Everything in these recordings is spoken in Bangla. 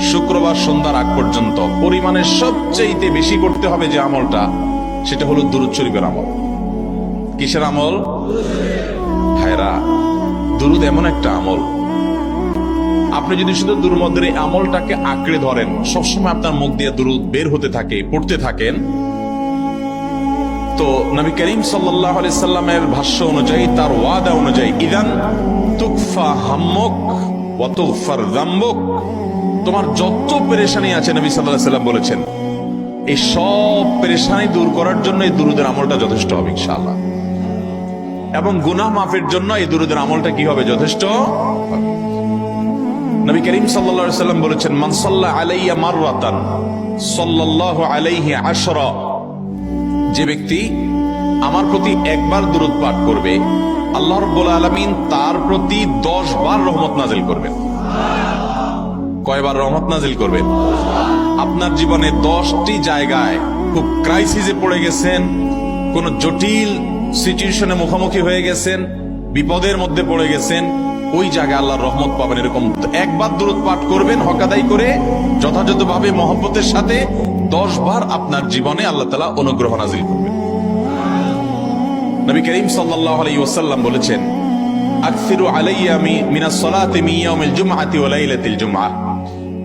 শুক্রবার সন্ধ্যার আগ পর্যন্ত পরিমাণে সবচেয়ে বেশি করতে হবে যে আমলটা, সেটা হলো দুরুদ শরীফের আমল। কিসের আমল? ভাইরা দুরুদ এমন একটা আমল। আপনি যদি শুধু দুর্মদের এই আমলটাকে আঁকড়ে ধরেন, সবসময় আপনার মুখ দিয়ে দুরুদ বের হতে থাকে, পড়তে থাকেন, তো নবী করিম সাল্লাহ সাল্লামের ভাষ্য অনুযায়ী, তার ওয়াদা অনুযায়ী, ইদান তুকফা হাম্মক ওয়াতুফার জাম্বক তোমার যত পেরেশানি আছে নবী সাল্লাহ সাল্লাম বলেছেন, এই সব পেরেশানি দূর করার জন্য এই দুরুদের আমলটা যথেষ্ট হবে ইনশাআল্লাহ। এবং গুনাহ মাফের জন্য এই দুরুদের আমলটা কি হবে যথেষ্ট? নবী করিম সাল্লাম বলেছেন, মান সাল্লা আলাইয়া সাল্লাল্লাহু আলাইহি আশরা। যে ব্যক্তি আমার প্রতি একবার দূরত পাঠ করবে, আল্লাহ রব্বুল আলমিন তার প্রতি দশ বার রহমত নাজিল করবেন। কয়বার রহমত নাজিল করবেন আপনার জীবনে দশটি জায়গায় খুব ক্রাইসিসে পড়ে গেছেন, কোন জটিল সিচুয়েশনে মুখোমুখি হয়ে গেছেন, বিপদের মধ্যে পড়ে গেছেন, ওই জায়গায় আল্লাহর রহমত পাবেন এরকম। একবার দূরত পাঠ করবেন, হকাদাই করে যথাযথভাবে মহব্বতের সাথে দশ বার আপনার জীবনে আল্লাহ তালা অনুগ্রহ নাজিল করবেন। নবী করিম সাল্লাল্লাহু আলাইহি ওয়াসাল্লাম বলেছেন, আকসিরু আলাইয়া মি- মিনাস সালাতি মিন ইয়াউমিল জুমআতি ওয়া লাইলাতিল জুমআহ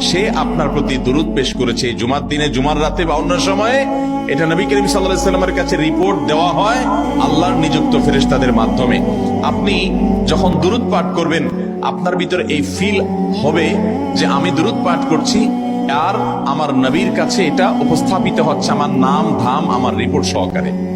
সে আপনার প্রতি দুরুদ পেশ করেছে। জুমার দিনে, জুমার রাতে বা অন্য সময়ে এটা নবী করিম সাল্লামের কাছে রিপোর্ট দেওয়া হয় আল্লাহর নিযুক্ত ফেরেশতাদের মাধ্যমে। আপনি যখন দুরুদ পাঠ করবেন, আপনার ভিতরে এই ফিল হবে যে আমি দুরুদ পাঠ করছি আর আমার নবীর কাছে এটা উপস্থাপিত হচ্ছে। আমার নাম, ধাম আমার রিপোর্ট সহকারে।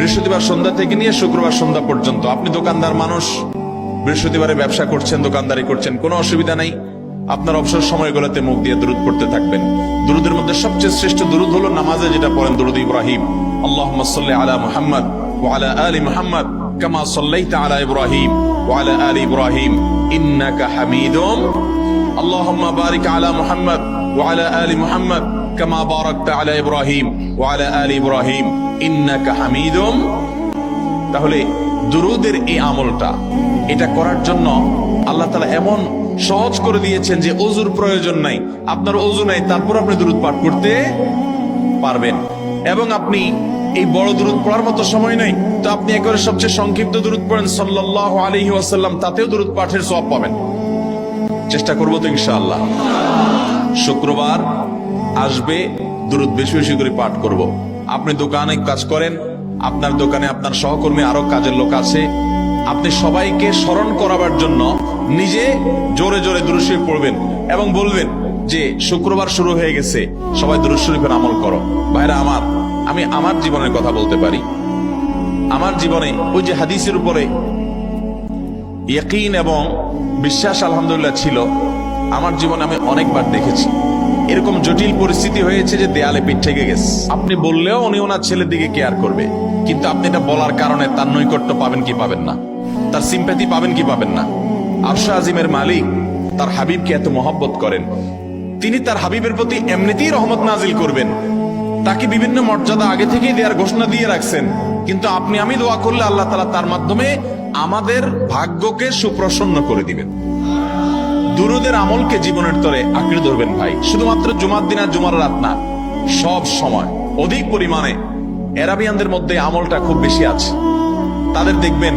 বৃহস্পতিবার সন্ধ্যা থেকে নিয়ে শুক্রবার সন্ধ্যা পর্যন্ত। আপনি দোকানদার মানুষ, বৃহস্পতিবারে ব্যবসা করছেন, দোকানদারি করছেন, কোনো অসুবিধা নাই। আপনার অবসর সময়গুলোতে মুখ দিয়ে দূরত পড়তে থাকবেন। দূরদের মধ্যে সবচেয়ে শ্রেষ্ঠ দূরদ হলো নামাজে, যেটা পড়েন দূরদ ইব্রাহিম। আল্লাহ সাল্লি আলা মুহাম্মদ ওয়ালা আলী মুহাম্মদ কামা সাল্লাইতা আলা ইব্রাহিম ওয়ালা আলী ইব্রাহিম। ইন্নাকা হামিদুম। আল্লাহুম্মা বারিক আলা মুহাম্মদ ওয়ালা আলী মুহাম্মদ। كما باركت على إبراهيم وعلى آل إبراهيم إنك حميد তাহলে দুরুদের এই আমলটা এটা করার জন্য আল্লাহ তালা এমন সহজ করে দিয়েছেন যে অজুর প্রয়োজন নাই আপনার অজু নাই তারপর আপনি দুরুদ পাঠ করতে পারবেন এবং আপনি এই বড় দূরত পড়ার মতো সময় নাই তো আপনি একবারে সবচেয়ে সংক্ষিপ্ত দূরত পড়েন সাল্লাহ আলহি ওয়াসাল্লাম তাতেও দূরত পাঠের সব পাবেন চেষ্টা করবো তো ইনশাআল্লাহ শুক্রবার আসবে দূরত বেশি বেশি করে পাঠ করব। আপনি দোকানে কাজ করেন, আপনার দোকানে আপনার সহকর্মী আরও কাজের লোক আছে। আপনি সবাইকে স্মরণ করাবার জন্য নিজে জোরে জোরে দুরুশরীফ পড়বেন এবং বলবেন যে, শুক্রবার শুরু হয়ে গেছে, সবাই দুরুশরীফের আমল করো। ভাইরা আমার, আমি আমার জীবনের কথা বলতে পারি। আমার জীবনে ওই যে হাদিসের উপরে এবং বিশ্বাস আলহামদুলিল্লাহ ছিল, আমার জীবনে আমি অনেকবার দেখেছি। এরকম জটিল পরিস্থিতি হয়েছে যে দেয়ালে পিঠ থেকে গেছে। আপনি বললেও উনি ওনার ছেলের দিকে কেয়ার করবে। কিন্তু আপনি এটা বলার কারণে তার নৈকট্য পাবেন কি পাবেন না। তার সিম্প্যাথি পাবেন কি পাবেন না। আরশা আজিমের মালিক তার হাবিবকে এত মহব্বত করেন। তিনি তার হাবিবের প্রতি এমনিতেই রহমত নাজিল করবেন। তাকে বিভিন্ন মর্যাদা আগে থেকেই দেওয়ার ঘোষণা দিয়ে রাখছেন। কিন্তু আপনি আমি দোয়া করলে আল্লাহ তালা তার মাধ্যমে আমাদের ভাগ্যকে সুপ্রসন্ন করে দিবেন। দুরুদের আমলকে জীবনের তরে আঁকড়ে ধরবেন ভাই। শুধুমাত্র জুমার দিন আর জুমার রাত না, সব সময়। অধিক পরিমাণে এরাবিয়ানদের মধ্যে আমলটা খুব বেশি আছে। তাদের দেখবেন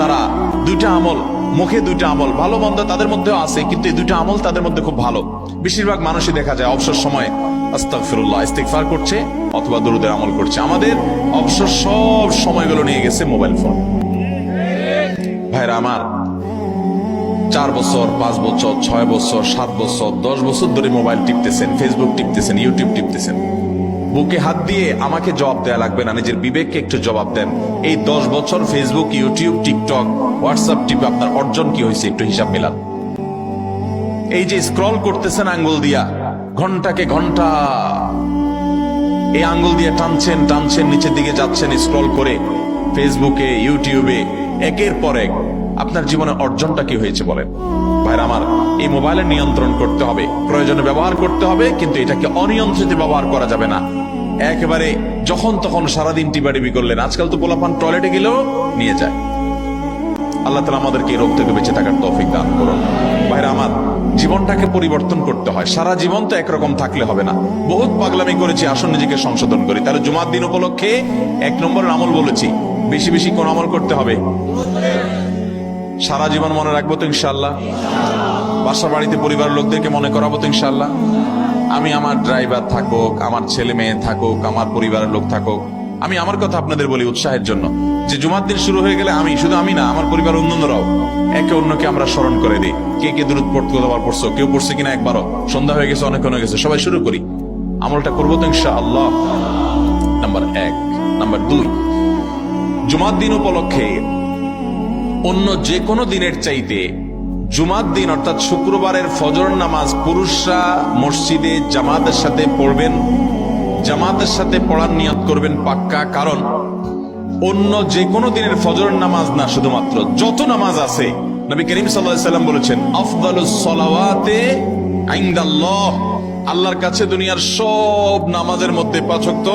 তারা দুইটা আমল, মুখে দুইটা আমল, ভালো মন্দ তাদের মধ্যেও আছে, কিন্তু এই দুইটা আমল তাদের মধ্যে খুব ভালো। বেশিরভাগ মানুষই দেখা যায় অবসর সময় আস্তাগফিরুল্লাহ, ইস্তিগফার করছে অথবা দরুদের আমল করছে। আমাদের অবসর সব সময়গুলো নিয়ে গেছে মোবাইল ফোন। ভাইরা আমার চার বছর, পাঁচ বছর, ছয় বছর, সাত বছর, দশ বছর ধরে মোবাইল টিপতেছেন ফেসবুক টিপতেছেন ইউটিউব টিপতেছেন। বুকে হাত দিয়ে আমাকে জবাব দেয়া লাগবে না, নিজের বিবেককে একটু জবাব দেন। এই দশ বছর ফেসবুক ইউটিউব টিকটক হোয়াটসঅ্যাপ টিপে আপনার অর্জন কি হয়েছে একটু হিসাব মিলান। এই যে স্ক্রল করতেছেন আঙ্গুল দিয়া, ঘন্টাকে ঘণ্টা। এই আঙ্গুল দিয়ে টানছেন টানছেন, নিচের দিকে যাচ্ছেন স্ক্রল করে ফেসবুকে ইউটিউবে একের পর এক আপনার জীবনে অর্জনটা কি হয়েছে বলেন? ভাইরা আমার, এই মোবাইলের নিয়ন্ত্রণ করতে হবে, প্রয়োজনে ব্যবহার করতে হবে, কিন্তু এটাকে অনিয়ন্ত্রিত ব্যবহার করা যাবে না। একেবারে যখন তখন সারাদিন টিবাটিবি করলেন, আজকাল তো পোলাপান টয়লেটে গেলেও নিয়ে যায়। আল্লাহ তালা আমাদেরকে এই রোগ থেকে বেঁচে থাকার তৌফিক দান করুন। ভাইরা আমার, জীবনটাকে পরিবর্তন করতে হয়। সারা জীবন তো একরকম থাকলে হবে না। বহুত পাগলামি করেছি, আসুন নিজেকে সংশোধন করি। তাহলে জুমার দিন উপলক্ষে এক নম্বর আমল বলেছি, বেশি বেশি কোন আমল করতে হবে? সারা জীবন মনে রাখব তো ইনশাল্লাহ বাসা বাড়িতে পরিবারের লোকদেরকে মনে করাবো তো ইনশাল্লাহ আমি আমার ড্রাইভার থাকুক, আমার ছেলে মেয়ে থাকুক, আমার পরিবারের লোক থাকুক, আমি আমার কথা আপনাদের বলি উৎসাহের জন্য। যে জুমার দিন শুরু হয়ে গেলে আমি, শুধু আমি না, আমার পরিবার অন্যান্যরাও একে অন্যকে আমরা স্মরণ করে দিই। কে কে দূরত পড়তে কতবার পড়ছো, কেউ পড়ছে কিনা একবারও। সন্ধ্যা হয়ে গেছে, অনেক হয়ে গেছে, সবাই শুরু করি। আমলটা করব তো ইনশা আল্লাহ নাম্বার এক, নাম্বার দুই, জুমার দিন উপলক্ষে অন্য যে কোনো দিনের চাইতে জুমার দিন অর্থাৎ শুক্রবারের ফজর নামাজ পুরুষরা মসজিদে জামাতের সাথে পড়বেন, জামাতের সাথে পড়ার নিয়ত করবেন পাক্কা, কারণ অন্য যে কোনো দিনের ফজর নামাজ না শুধুমাত্র, যত নামাজ আছে, নবী করিম সাল্লাম বলেছেন, আফদালুস সলাওয়াতে আইন্দাল্লাহ। আল্লাহর কাছে দুনিয়ার সব নামাজের মধ্যে পাচক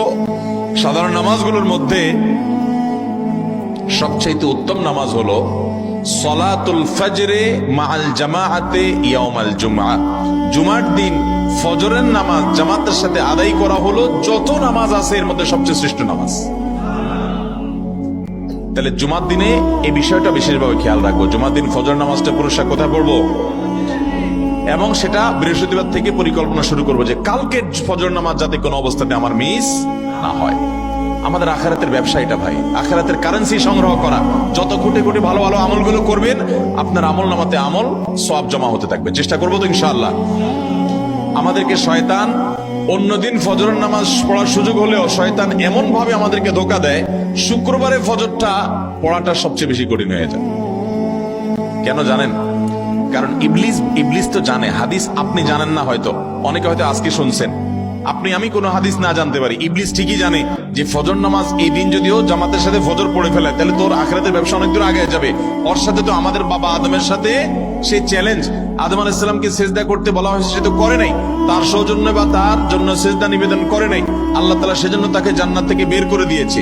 সাধারণ নামাজগুলোর মধ্যে সবচাইতে উত্তম নামাজ হলো সলাতুল ফজরে মাল জামাআতে ইয়াউমাল জুমআ। জুমার দিন ফজরের নামাজ জামাতের সাথে আদায় করা হলো যত নামাজ আছে এর মধ্যে সবচেয়ে শ্রেষ্ঠ নামাজ। তাহলে জুমার দিনে এই বিষয়টা বিশেষভাবে খেয়াল রাখব। জুমার দিন ফজর নামাজটা পুরুষরা কোথায় পড়ব? এবং সেটা বৃহস্পতিবার থেকে পরিকল্পনা শুরু করব যে কালকের ফজর নামাজ যাতে কোনো অবস্থাতে আমার মিস না হয়। আমাদের আখেরাতের ব্যবসা এটা ভাই। আখেরাতের কারেন্সি সংগ্রহ করা। যত কোটি কোটি ভালো ভালো আমলগুলো করবেন, আপনার আমল নামাতে আমল সব জমা হতে থাকবে। চেষ্টা করব তো ইনশাআল্লাহ। আমাদেরকে শয়তান অন্যদিন ফজরের নামাজ পড়ার সুযোগ হলেও শয়তান এমন ভাবে আমাদেরকে ধোকা দেয়, শুক্রবারে ফজরটা পড়াটা সবচেয়ে বেশি কঠিন হয়ে যায়। কেন জানেন? কারণ ইবলিস ইবলিস তো জানে, হাদিস আপনি জানেন না হয়তো। অনেকে হয়তো আজকে শুনছেন। আপনি, আমি কোনো হাদিস না জানতে পারি। ইবলিস ঠিকই জানে যে ফজর নামাজ এই দিন যদিও জামাতের সাথে ফজর পড়ে ফেলে, তাহলে তোর আখরাতের ব্যবসা অনেক দূর আগে যাবে। ওর সাথে তো আমাদের বাবা আদমের সাথে সে চ্যালেঞ্জ আদম আলাইসালামকে সেজদা করতে বলা হয়েছে, সে তো করে নাই। তার সৌজন্য বা তার জন্য সেজদা নিবেদন করে নাই। আল্লাহ তালা সেজন্য তাকে জান্নাত থেকে বের করে দিয়েছে।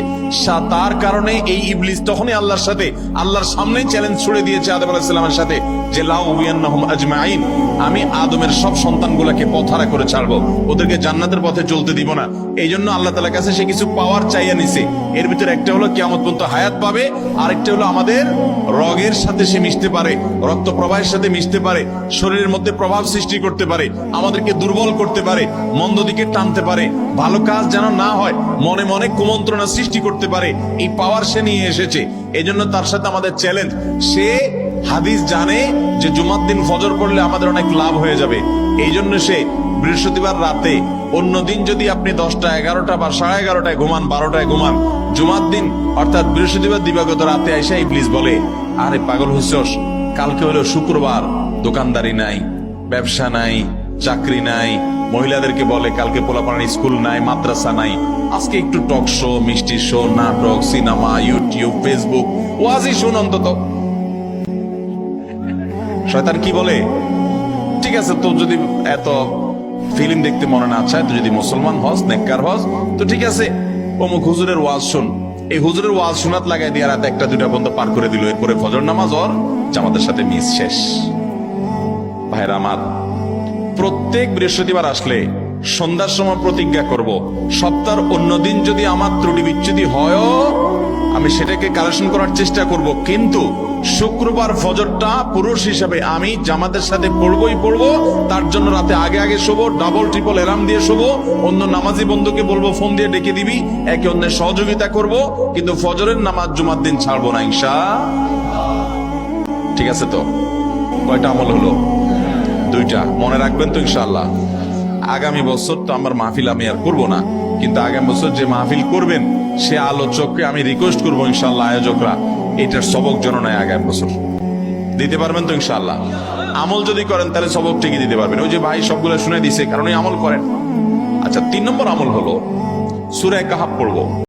তার কারণে এই ইবলিস তখনই আল্লাহর সাথে, আল্লাহর সামনেই চ্যালেঞ্জ ছুড়ে দিয়েছে আদম আলাইসালামের সাথে যে, লাউ হুবিয়ান্নাহুম আজমাইন আমি আদমের সব সন্তানগুলোকে পথহারা করে ছাড়বো। ওদেরকে জান্নাতের পথে চলতে দিব না। এই জন্য আল্লাহ তালার কাছে সে কিছু পাওয়ার চাইয়া নিছে। এর ভিতরে একটা হলো, কিয়ামত পর্যন্ত হায়াত পাবে। আরেকটা হলো, আমাদের রগের সাথে সে মিশতে পারে, রক্ত প্রবাহের সাথে মিশতে পারে, শরীরের মধ্যে প্রভাব সৃষ্টি করতে পারে, আমাদেরকে দুর্বল করতে পারে, মন্দ দিকে টানতে পারে, ভালো কাজ যেন না হয়, মনে মনে কুমন্ত্রণা সৃষ্টি করতে পারে। এই পাওয়ার সে নিয়ে এসেছে। এই জন্য তার সাথে আমাদের চ্যালেঞ্জ সে হাদিস জানে যে জুমার দিন ফজর করলে আমাদের অনেক লাভ হয়ে যাবে। এই জন্য সে বৃহস্পতিবার রাতে অন্য দিন যদি আপনি দশটা, এগারোটা বা সাড়ে এগারোটায় ঘুমান, বারোটায় ঘুমান, জুমার দিন অর্থাৎ বৃহস্পতিবার দিবাগত রাতে এসে ইবলিস বলে, আরে পাগল হইছস কালকে হলো শুক্রবার, দোকানদারি নাই, ব্যবসা নাই, চাকরি নাই মহিলাদেরকে বলে, কালকে পোলাপাড়ার স্কুল নাই, মাদ্রাসা নাই। আজকে একটু টক শো, মিষ্টি শো, নাটক, সিনেমা, ইউটিউব, ফেসবুক, ওয়াজি শুন অন্তত। শয়তান কি বলে? ঠিক আছে, তোর যদি এত ফিল্ম দেখতে মনে না চায়, তুই যদি মুসলমান হস, নেককার হস, তো ঠিক আছে, অমুক হুজুরের ওয়াজ শুন। এই হুজুরের ওয়াজ শোনাত লাগাই দিয়ে রাত একটা দুটা পর্যন্ত পার করে দিল। এরপরে ফজর নামাজ ওর জামাতের সাথে মিস শেষ। ভাইরা আমার প্রত্যেক বৃহস্পতিবার আসলে সন্ধ্যার সময় প্রতিজ্ঞা করব। সপ্তাহের অন্য দিন যদি আমার ত্রুটি বিচ্ছুতি হয়ও আমি সেটাকে কালেকশন করার চেষ্টা করব। কিন্তু শুক্রবার ফজরটা পুরুষ হিসাবে আমি জামাতের সাথে পড়বই পড়ব। তার জন্য রাতে আগে আগে শোবো ডাবল ট্রিপল এরাম দিয়ে শোবো। অন্য নামাজি বন্ধুকে বলব ফোন দিয়ে ডেকে দিবি। একে অন্যের সহযোগিতা করব। কিন্তু ফজরের নামাজ জুমার দিন ছাড়বো না, ইনশা ঠিক আছে তো? কয়টা আমল হলো? দুইটা। মনে রাখবেন তো ইনশাল্লাহ আগামী বছর তো আমার মাহফিল আমি আর করব না। কিন্তু আগামী বছর যে মাহফিল করবেন, সে আলোচককে আমি রিকোয়েস্ট করব ইনশাল্লাহ আয়োজকরা। এটার সবক যেন নেয় আগামী বছর। দিতে পারবেন তো ইনশাল্লাহ আমল যদি করেন, তাহলে সবক ঠিকই দিতে পারবেন। ওই যে ভাই সবগুলো শুনে দিছে, কারণ আমল করেন। আচ্ছা তিন নম্বর আমল হলো সুরায় কাহাব পড়ব।